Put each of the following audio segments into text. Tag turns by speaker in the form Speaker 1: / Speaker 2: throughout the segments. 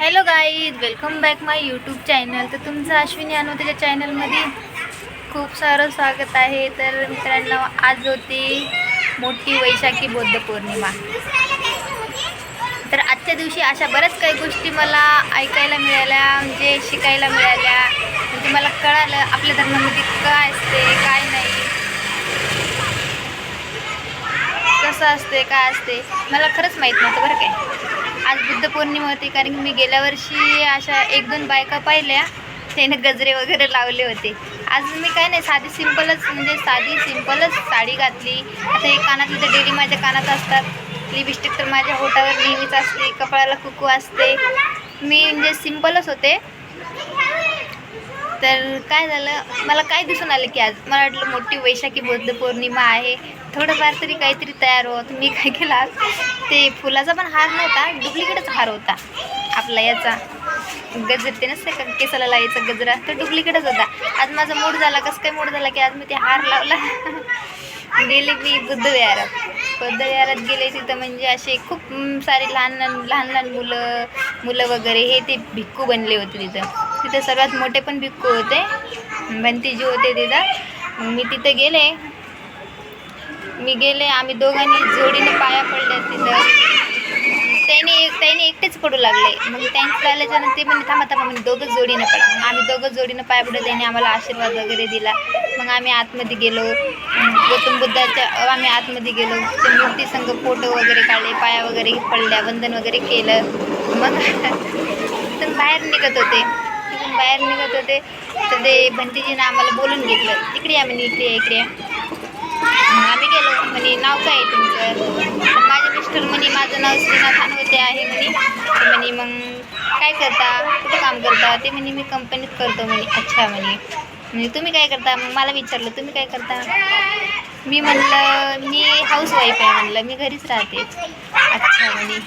Speaker 1: Hello guys welcome back my YouTube channel तर तुमचं अश्विनी अनु त्याच्या चॅनलमध्ये खूप सारं स्वागत आहे. तर मित्रांनो आज होती मोठी वैशाखी बौद्ध पौर्णिमा. तर आजच्या दिवशी अशा बऱ्याच काही गोष्टी मला ऐकायला मिळाल्या म्हणजे शिकायला मिळाल्या. म्हणजे मला कळालं आपल्या धर्मामध्ये काय असते काय नाही. कसं असते काय असते मला खरंच माहीत नव्हतं बरं काय आज बुद्ध पौर्णिमा होती कारण की मी गेल्या वर्षी अशा एक दोन बायका पाहिल्या. त्याने गजरे वगैरे लावले होते. आज मी काय नाही साधी सिंपलच म्हणजे साधी सिंपलच साडी घातली. आता हे कानातले तर डेली माझ्या कानात असतात. लिपस्टिक तर माझ्या होटावर नेहमीच असते कपाळाला कुकू असते. मी म्हणजे सिंपलच होते. तर काय झालं मला काय दिसून आलं की आज? मला वाटलं मोठी वैशाखी बौद्ध पौर्णिमा आहे. थोडंफार तरी काहीतरी तयार होत. मी काय केला ते फुलाचा पण हार नव्हता डुप्लिकेटच हार होता. आपला याचा गजर ते नसते का? केसाला लावायचा गजरा तर डुप्लिकेटच होता. आज माझा मूड झाला कसं काय मूड झाला की आज मी ते हार लावला. गेले मी बुद्धविहारात बुद्धविहारात गेले तिथं म्हणजे असे खूप सारे लहान लहान लहान लहान मुलं मुलं वगैरे हे ते भिक्खू बनले होते तिथं. तिथं सर्वात मोठे पण भिक्खू होते. भंतीजी होते तिथं. मी तिथं गेले. मी गेले आम्ही दोघांनी जोडीने पाया पडल्या तिथं. त्याने एक त्याने एकटेच पडू लागले. मग त्यांचं झाल्याच्यानंतर ते म्हणजे थांबा थांबा म्हणजे दोघं जोडीनं पडा. मग आम्ही दोघं जोडीनं पाया पडलो त्याने आम्हाला आशीर्वाद वगैरे दिला. मग आम्ही आतमध्ये गेलो. गौतम बुद्धाच्या आम्ही आतमध्ये गेलो. ते मूर्ती संघ फोटो वगैरे काढले पाया वगैरे पडल्या वंदन वगैरे केलं. मग तिथून बाहेर निघत होते. तिथून बाहेर निघत होते. तर ते भंतीजीनं आम्हाला बोलून घेतलं इकडे या म्हणे इकडे इकडे आम्ही गेलो म्हणे नाव काय आहे तुमचं. माझे मिस्टर म्हणे माझं नाव श्रीना खानवते आहे म्हणे. ते म्हणे मग काय करता? कुठं काम करता? ते म्हणे मी कंपनीत करतो म्हणे. अच्छा म्हणे. म्हणजे तुम्ही काय करता? मग मला विचारलं तुम्ही काय करता? मी म्हणलं मी हाऊसवाईफ आहे म्हणलं मी घरीच राहते. अच्छा म्हणे.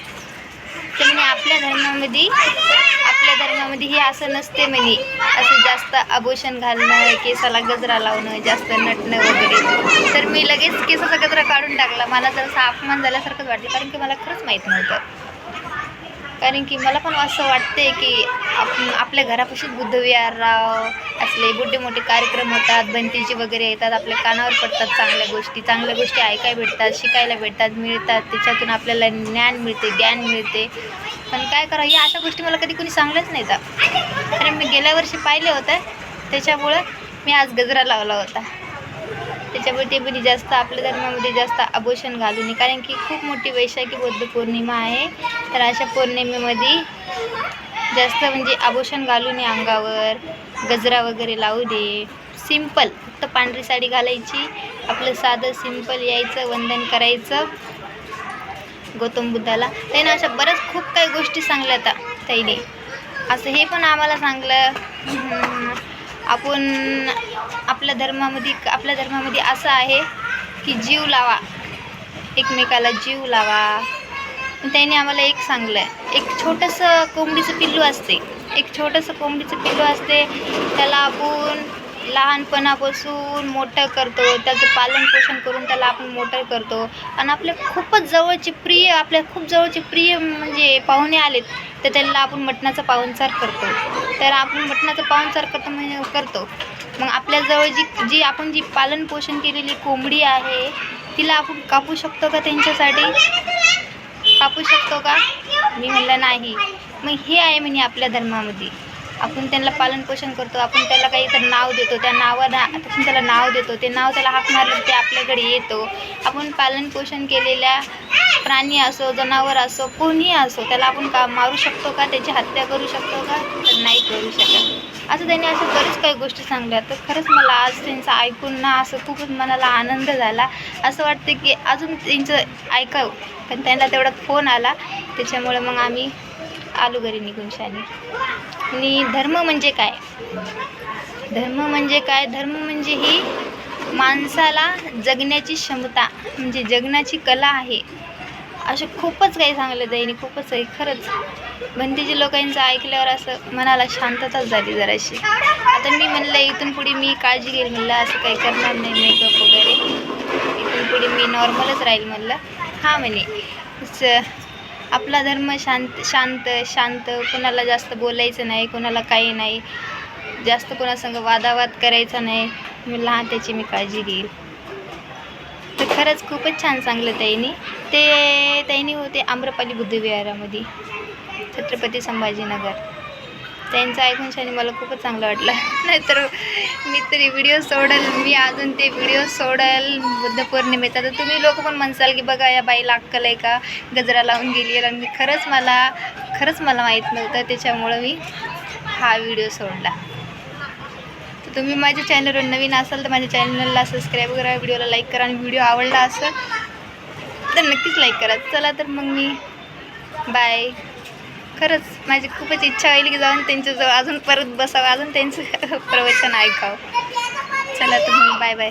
Speaker 1: तर म्हणे आपल्या धर्मामध्ये आपल्या धर्मामध्ये हे असं नसते म्हणे. असं जास्त आभूषण घालणं केसाला गजरा लावणं जास्त नटणं वगैरे. तर मी लगेच केसाचा गजरा काढून टाकला. मला जरासा अपमान झाल्यासारखंच वाटलं कारण की मला खरंच माहीत नव्हतं. कारण की मला पण असं वाटते की आप आपल्या घरापाशीच बुद्धविहार असले मोठे मोठे कार्यक्रम होतात बंतीचे वगैरे येतात आपल्या कानावर पडतात चांगल्या गोष्टी चांगल्या गोष्टी ऐकायला भेटतात शिकायला भेटतात मिळतात त्याच्यातून आपल्याला ज्ञान मिळते ज्ञान मिळते. पण काय करा या अशा गोष्टी मला कधी कोणी सांगल्याच नाही कारण मी गेल्या वर्षी पाहिले होतं त्याच्यामुळं मी आज गजरा लावला होता. त्याच्यामुळे ते पण जास्त आपल्या धर्मामध्ये जास्त आभूषण घालू नये कारण की खूप मोठी वैशाखी बौद्ध पौर्णिमा आहे. तर अशा पौर्णिमेमध्ये जास्त म्हणजे आभूषण घालू नये अंगावर गजरा वगैरे लावू दे. सिंपल फक्त पांढरी साडी घालायची. आपलं साधं सिंपल यायचं वंदन करायचं. गौतम बुद्धाला. त्याने अशा बऱ्याच खूप काही गोष्टी सांगल्या आता त्याने असं हे पण आम्हाला सांगलं. आपण आपल्या धर्मामध्ये आपल्या धर्मामध्ये असं आहे की जीव लावा. एकमेकाला जीव लावा. त्याने आम्हाला एक सांगलं एक छोटंसं कोंबडीचं पिल्लू असते. एक छोटंसं कोंबडीचं पिल्लू असते. त्याला आपण लहानपणापासून मोठं करतो. त्याचं पालनपोषण करून त्याला आपण मोठं करतो. आणि आपल्या खूपच जवळचे प्रिय आपल्या खूप जवळचे प्रिय म्हणजे पाहुणे आलेत. तर त्यांना आपण मटणाचा पाहुणचार करतो. तर आपण मटणाचा पाहुणचार करतो म्हणजे करतो. मग आपल्याजवळ जी जी आपण जी पालनपोषण केलेली कोंबडी आहे तिला आपण कापू शकतो का त्यांच्यासाठी? कापू शकतो का? मी म्हणलं नाही. मग हे आहे म्हणजे आपल्या धर्मामध्ये. आपण त्यांना पालनपोषण करतो आपण त्याला काहीतरी नाव देतो त्या नावाला आपण त्याला नाव देतो ते नाव त्याला हाक मारलं ते आपल्याकडे येतो. आपण पालनपोषण केलेल्या प्राणी असो जनावर असो कोणीही असो त्याला आपण का मारू शकतो का? त्याची हत्या करू शकतो का? तर नाही करू शकत. असं त्यांनी असं बरेच काही गोष्टी सांगल्या. तर खरंच मला आज त्यांचं ऐकून ना असं खूपच मनाला आनंद झाला. असं वाटतं की अजून त्यांचं ऐकावं. पण त्यांना तेवढा फोन आला. त्याच्यामुळे मग आम्ही आलो घरी निघून शाली आणि धर्म म्हणजे काय? धर्म म्हणजे काय? धर्म म्हणजे ही माणसाला जगण्याची क्षमता म्हणजे जगण्याची कला आहे. असे खूपच काही सांगलं त्यांनी खूपच काही. खरंच. बंदीच्या लोकांचं ऐकल्यावर असं मनाला शांतताच झाली जराशी. आता मी म्हणलं इथून पुढे मी काळजी घेईल म्हणलं असं काही करणार नाही मेकअप वगैरे. इथून पुढे मी नॉर्मलच राहील म्हणलं. हां म्हणे. आपला धर्म शांत शांत शांत. कोणाला जास्त बोलायचं नाही कोणाला काही नाही. जास्त कोणासंग वादावाद करायचा नाही. मी लहान त्याची मी काळजी घेईल. तर खरंच खूपच छान सांगलं त्यांनी ते त्यांनी होते आम्रपाली बुद्धविहारामध्ये छत्रपती संभाजीनगर. त्यांचं ऐकून शाने मला खूपच चांगलं वाटलं. नाहीतर मी तरी व्हिडिओ सोडल मी अजून ते व्हिडिओ सोडल बुद्ध पौर्णिमेचा तर तुम्ही लोक पण म्हणसाल की बघा या बाईला अक्कल आहे का? गजरा लावून गेली आहे. आणि मी खरंच मला खरंच मला माहीत नव्हतं. त्याच्यामुळं मी हा व्हिडिओ सोडला. तुम्ही माझ्या चॅनलवर नवीन असाल तर माझ्या चॅनलला सबस्क्राईब करा व्हिडिओला लाईक करा आणि व्हिडिओ आवडला असेल तर नक्कीच लाईक करा. चला तर मग मी बाय खरंच माझी खूपच इच्छा होईल की जाऊन त्यांच्याजवळ अजून परत बसावं अजून त्यांचं प्रवचन ऐकावं. चला तर मग बाय बाय